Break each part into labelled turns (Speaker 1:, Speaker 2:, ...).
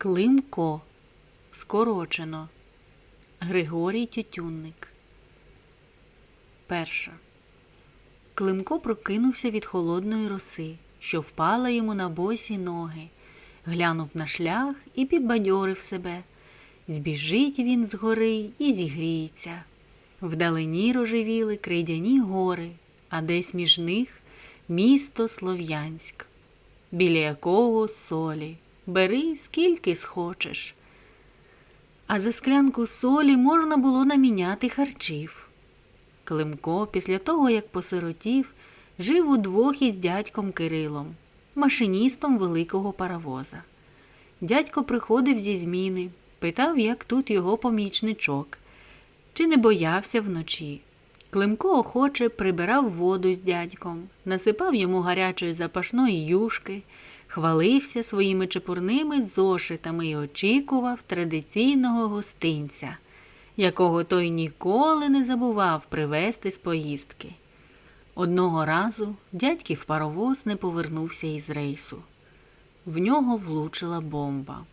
Speaker 1: Климко. Скорочено. Григорій Тютюнник. Перша. Климко прокинувся від холодної роси, що впала йому на босі ноги, глянув на шлях і підбадьорив себе. Збіжить він з гори і зігріється. Вдалині рожевіли крейдяні гори, а десь між них місто Слов'янськ, біля якого солі. Бери скільки схочеш. А за склянку солі можна було наміняти харчів. Климко, після того, як посиротів, жив удвох із дядьком Кирилом, машиністом великого паровоза. Дядько приходив зі зміни, питав, як тут його помічничок, чи не боявся вночі. Климко охоче прибирав воду з дядьком, насипав йому гарячої запашної юшки, хвалився своїми чепурними зошитами і очікував традиційного гостинця, якого той ніколи не забував привезти з поїздки. Одного разу дядьків паровоз не повернувся із рейсу. В нього влучила бомба.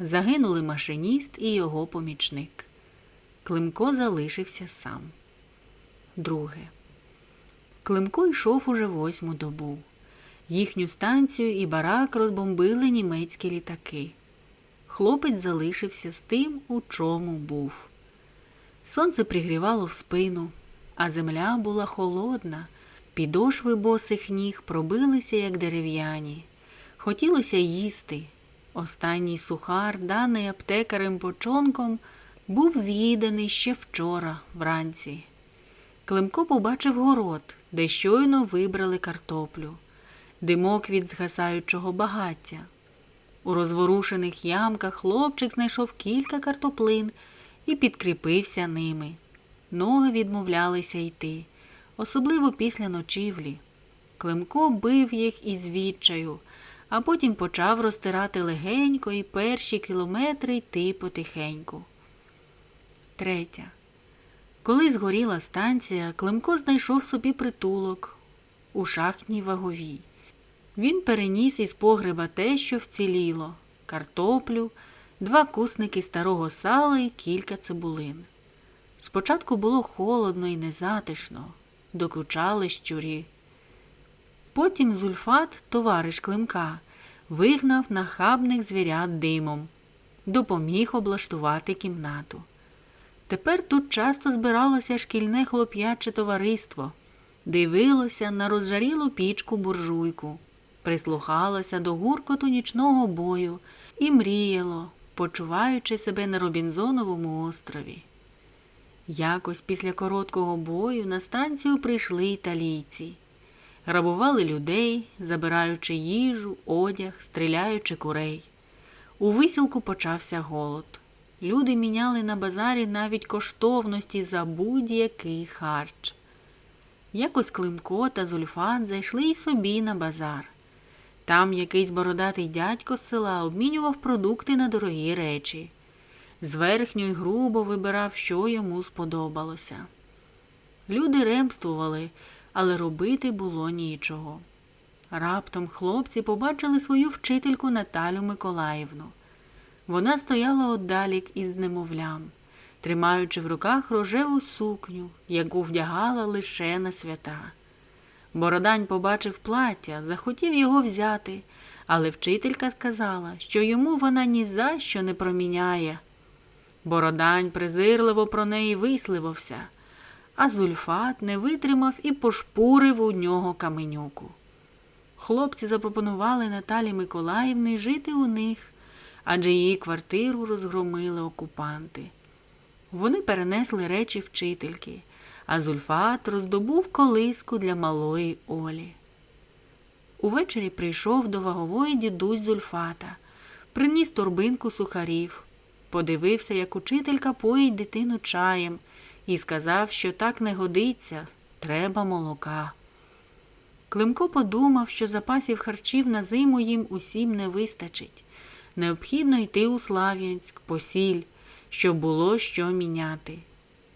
Speaker 1: Загинули машиніст і його помічник. Климко залишився сам. Друге. Климко йшов уже восьму добу. Їхню станцію і барак розбомбили німецькі літаки. Хлопець залишився з тим, у чому був. Сонце пригрівало в спину, а земля була холодна, підошви босих ніг пробилися, як дерев'яні. Хотілося їсти. Останній сухар, даний аптекарем почонком, був з'їдений ще вчора вранці. Климко побачив город, де щойно вибрали картоплю, димок від згасаючого багаття. У розворушених ямках хлопчик знайшов кілька картоплин і підкріпився ними. Ноги відмовлялися йти, особливо після ночівлі. Климко бив їх із відчаю, а потім почав розтирати легенько і перші кілометри йти потихеньку. Третя. Коли згоріла станція, Климко знайшов собі притулок у шахтній ваговій. Він переніс із погреба те, що вціліло картоплю, два кусники старого сала і кілька цибулин. Спочатку було холодно і незатишно, докучали щурі. Потім Зульфат, товариш Климка, вигнав нахабних звірят димом, допоміг облаштувати кімнату. Тепер тут часто збиралося шкільне хлоп'яче товариство, дивилося на розжарілу пічку буржуйку, прислухалося до гуркоту нічного бою і мріяло, почуваючи себе на Робінзоновому острові. Якось після короткого бою на станцію прийшли італійці, грабували людей, забираючи їжу, одяг, стріляючи курей. У висілку почався голод. Люди міняли на базарі навіть коштовності за будь-який харч. Якось Климко та Зульфат зайшли й собі на базар. Там якийсь бородатий дядько з села обмінював продукти на дорогі речі. Зверхньо й грубо вибирав, що йому сподобалося. Люди ремствували, але робити було нічого. Раптом хлопці побачили свою вчительку Наталю Миколаївну. Вона стояла отдалік із немовлям, тримаючи в руках рожеву сукню, яку вдягала лише на свята. Бородань побачив плаття, захотів його взяти, але вчителька сказала, що йому вона ні за що не проміняє. Бородань презирливо про неї висливався, а Зульфат не витримав і пошпурив у нього каменюку. Хлопці запропонували Наталі Миколаївні жити у них адже її квартиру розгромили окупанти. Вони перенесли речі вчительки, а Зульфат роздобув колиску для малої Олі. Увечері прийшов до вагової дідусь Зульфата, приніс торбинку сухарів, подивився, як учителька поїть дитину чаєм, і сказав, що так не годиться, треба молока. Климко подумав, що запасів харчів на зиму їм усім не вистачить. Необхідно йти у Слав'янськ, посіль, щоб було що міняти.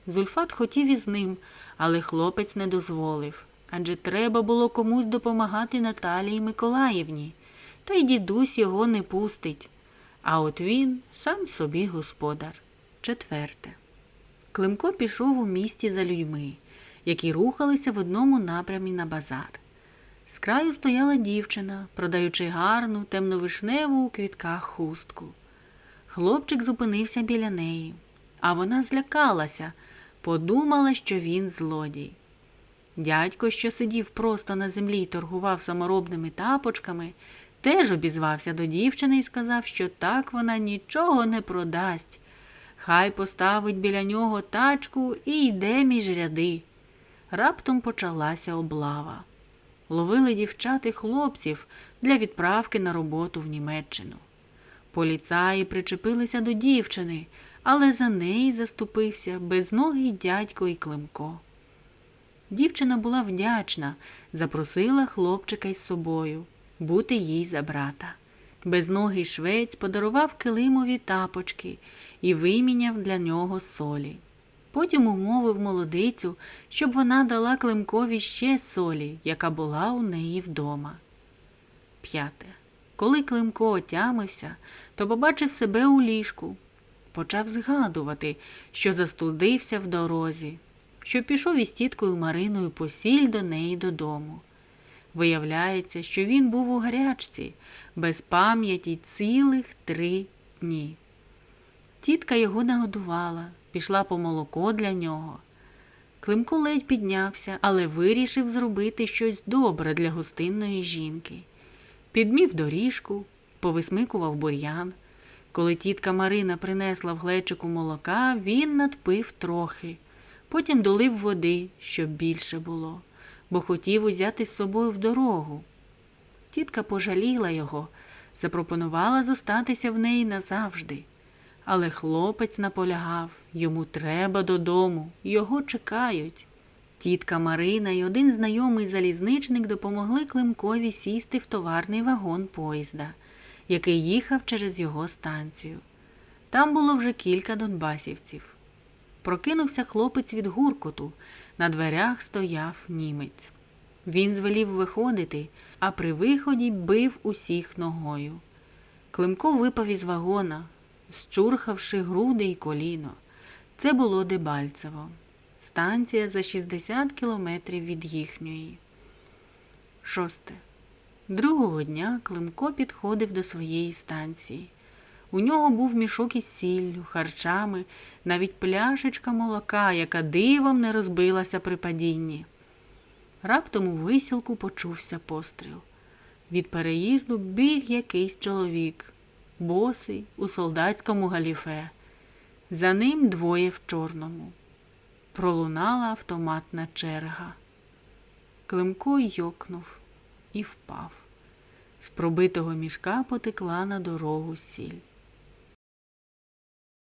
Speaker 1: Зульфат хотів із ним, але хлопець не дозволив адже треба було комусь допомагати Наталії Миколаївні, та й дідусь його не пустить. А от він сам собі господар. Четверте. Климко пішов у місті за людьми, які рухалися в одному напрямі на базар. З краю стояла дівчина, продаючи гарну темновишневу у квітках хустку. Хлопчик зупинився біля неї, а вона злякалася, подумала, що він злодій. Дядько, що сидів просто на землі й торгував саморобними тапочками, теж обізвався до дівчини і сказав, що так вона нічого не продасть. Хай поставить біля нього тачку і йде між ряди. Раптом почалася облава. Ловили дівчат і хлопців для відправки на роботу в Німеччину. Поліцаї причепилися до дівчини, але за неї заступився безногий дядько і Климко. Дівчина була вдячна, запросила хлопчика із собою бути їй за брата. Безногий швець подарував килимові тапочки і виміняв для нього солі. Потім умовив молодицю, щоб вона дала Климкові ще солі, яка була у неї вдома. П'яте. Коли Климко отямився, то побачив себе у ліжку. Почав згадувати, що застудився в дорозі, що пішов із тіткою Мариною посіль до неї додому. Виявляється, що він був у гарячці, без пам'яті цілих три дні. Тітка його нагодувала, пішла по молоко для нього. Климко ледь піднявся, але вирішив зробити щось добре для гостинної жінки. Підмів доріжку, повисмикував бур'ян. Коли тітка Марина принесла в глечику молока, він надпив трохи, потім долив води, щоб більше було, бо хотів узяти з собою в дорогу. Тітка пожаліла його, запропонувала зостатися в неї назавжди. Але хлопець наполягав йому треба додому, його чекають. Тітка Марина і один знайомий залізничник допомогли Климкові сісти в товарний вагон поїзда, який їхав через його станцію. Там було вже кілька донбасівців. Прокинувся хлопець від гуркоту, на дверях стояв німець. Він звелів виходити, а при виході бив усіх ногою. Климко випав із вагона, щурхавши груди й коліно. Це було Дебальцево, станція за 60 кілометрів від їхньої. Шосте. Другого дня Климко підходив до своєї станції. У нього був мішок із сіллю, харчами, навіть пляшечка молока, яка дивом не розбилася при падінні. Раптом у висілку почувся постріл. Від переїзду біг якийсь чоловік, босий у солдатському галіфе. За ним двоє в чорному. Пролунала автоматна черга. Климко йокнув і впав. З пробитого мішка потекла на дорогу сіль.